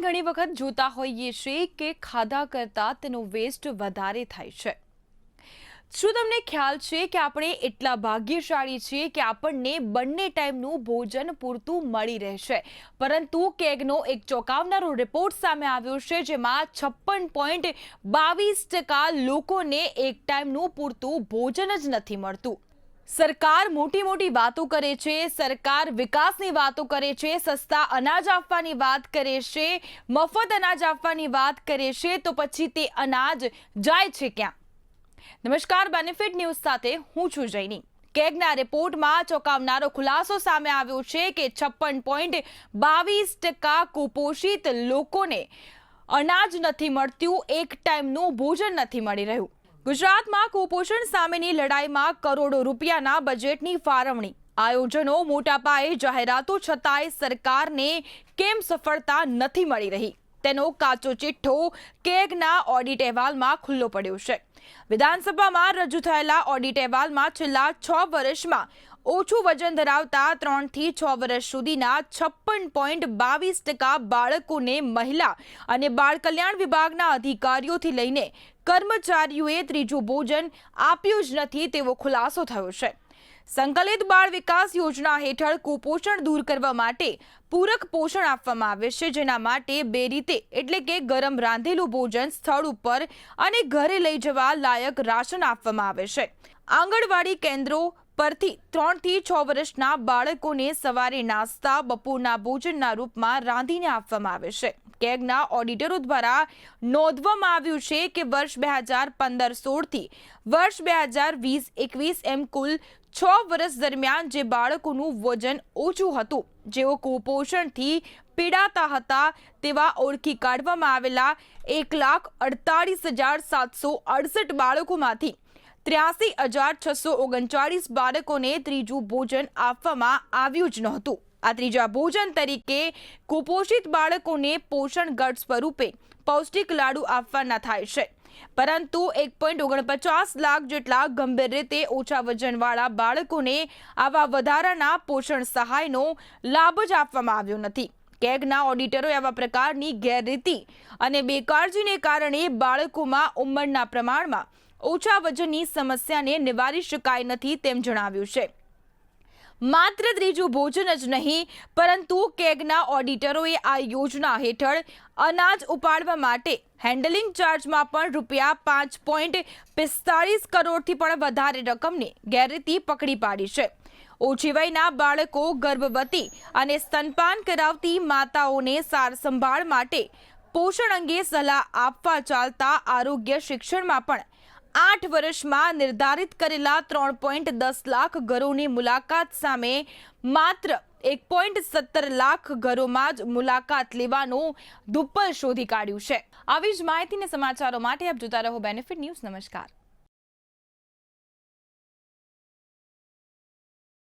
ઘણી વખત જોતા હોઈએ છીએ કે ખાધા કરતાં તેનો વેસ્ટ વધારે થાય છે. શું તમને ખ્યાલ છે કે આપણે એટલા ભાગ્યશાળી છીએ કે આપણને બંને ટાઈમનું ભોજન પૂરતું મળી રહેશે? પરંતુ કેગનો એક ચોંકાવનારો રિપોર્ટ સામે આવ્યો છે, જેમાં છપ્પન પોઈન્ટ બાવીસ ટકા લોકોને એક ટાઈમનું પૂરતું ભોજન જ નથી મળતું. સરકાર મોટી મોટી વાતો કરે છે, સરકાર વિકાસની વાતો કરે છે, સસ્તા અનાજ આપવાની વાત કરે છે, મફત અનાજ આપવાની વાત કરે છે, તો પછી તે અનાજ જાય છે ક્યાં? નમસ્કાર બેનિફિટ ન્યૂઝ સાથે હું છું જૈની કેગના રિપોર્ટમાં ચોંકાવનારો ખુલાસો સામે આવ્યો છે કે છપ્પન પોઈન્ટ બાવીસ ટકા કુપોષિત લોકોને અનાજ નથી મળતું, એક ટાઈમનું ભોજન નથી મળી રહ્યું. ગુજરાતમાં કુપોષણ સામેની લડાઈમાં કરોડો રૂપિયાના બજેટની ફાળવણી. આયોજનો મોટા પાયે જાહેરાતો છતાંય સરકારને કેમ સફળતા નથી મળી રહી? તેનો કાચો ચિઠ્ઠો કેગના ઓડિટ અહેવાલમાં ખુલ્લો પડ્યો છે. વિધાનસભામાં રજૂ થયેલા ઓડિટ અહેવાલમાં છેલ્લા છ વર્ષમાં ઓછું વજન ધરાવતા ત્રણથી છ વર્ષ સુધીના છપ્પન પોઈન્ટ બાવીસ ટકા બાળકોને મહિલા અને બાળ કલ્યાણ વિભાગના અધિકારીઓથી લઈને કર્મચારીઓએ ત્રીજું ભોજન આપ્યું જ નથી તેવો ખુલાસો થયો છે. સંકલિત બાળ વિકાસ યોજના હેઠળ કુપોષણ દૂર કરવા માટે પૂરક પોષણ આપવામાં આવે છે. જેના માટે બે રીતે, એટલે કે ગરમ રાંધેલું ભોજન સ્થળ ઉપર અને ઘરે લઈ જવા લાયક રાશન આપવામાં આવે છે. આંગણવાડી કેન્દ્રો પરથી ત્રણથી છ વર્ષના બાળકોને સવારે નાસ્તા, બપોરના ભોજનના રૂપમાં રાંધીને આપવામાં આવે છે. કેગના ઓડિટરો દ્વારા નોંધવામાં આવ્યું છે કે વર્ષ બે હજાર પંદર સોળથી વર્ષ બે હજાર વીસ એકવીસ એમ કુલ છ વર્ષ દરમિયાન જે બાળકોનું વજન ઓછું હતું, જેઓ કુપોષણથી પીડાતા હતા તેવા ઓળખી કાઢવામાં આવેલા એક લાખ અડતાળીસ હજાર સાતસો અડસઠ બાળકોમાંથી ત્ર્યાસી હજાર છસો ઓગણચાળીસ બાળકોને ત્રીજું ભોજન આપવામાં આવ્યું જ નહોતું. આ ત્રીજા ભોજન તરીકે કુપોષિત બાળકોને પોષણ ગટ સ્વરૂપે પૌષ્ટિક લાડુ આપવાના થાય છે. પરંતુ એક પોઈન્ટ ઓગણપચાસ લાખ જેટલા ગંભીર રીતે ઓછા વજનવાળા બાળકોને આવા વધારાના પોષણ સહાયનો લાભ જ આપવામાં આવ્યો નથી. કેગના ઓડિટરોએ આવા પ્રકારની ગેરરીતિ અને બેકાળજીને કારણે બાળકોમાં ઉંમરના પ્રમાણમાં ઓછા વજનની સમસ્યાને નિવારી શકાય નથી તેમ જણાવ્યું છે. માત્ર ત્રીજું ભોજન જ નહીં, પરંતુ કેગના ઓડિટરોએ આ યોજના હેઠળ અનાજ ઉપાડવા માટે હેન્ડલિંગ ચાર્જમાં પણ રૂપિયા પાંચ પોઈન્ટ પિસ્તાળીસ કરોડથી પણ વધારે રકમની ગેરરીતિ પકડી પાડી છે. ઓછી વયના બાળકો ગર્ભવતી અને સ્તનપાન કરાવતી માતાઓને સાર સંભાળ માટે પોષણ અંગે સલાહ આપવા ચાલતા આરોગ્ય શિક્ષણમાં પણ આઠ વર્ષમાં નિર્ધારિત કરેલા ત્રણ પોઈન્ટ દસ લાખ ઘરોની મુલાકાત સામે માત્ર એક પોઈન્ટ સત્તર લાખ ઘરોમાં જ મુલાકાત લેવાનું ધુપ્પલ શોધી કાઢ્યું છે. આવી જ માહિતીને સમાચારો માટે આપ જોતા રહો બેનિફિટ ન્યૂઝ. નમસ્કાર.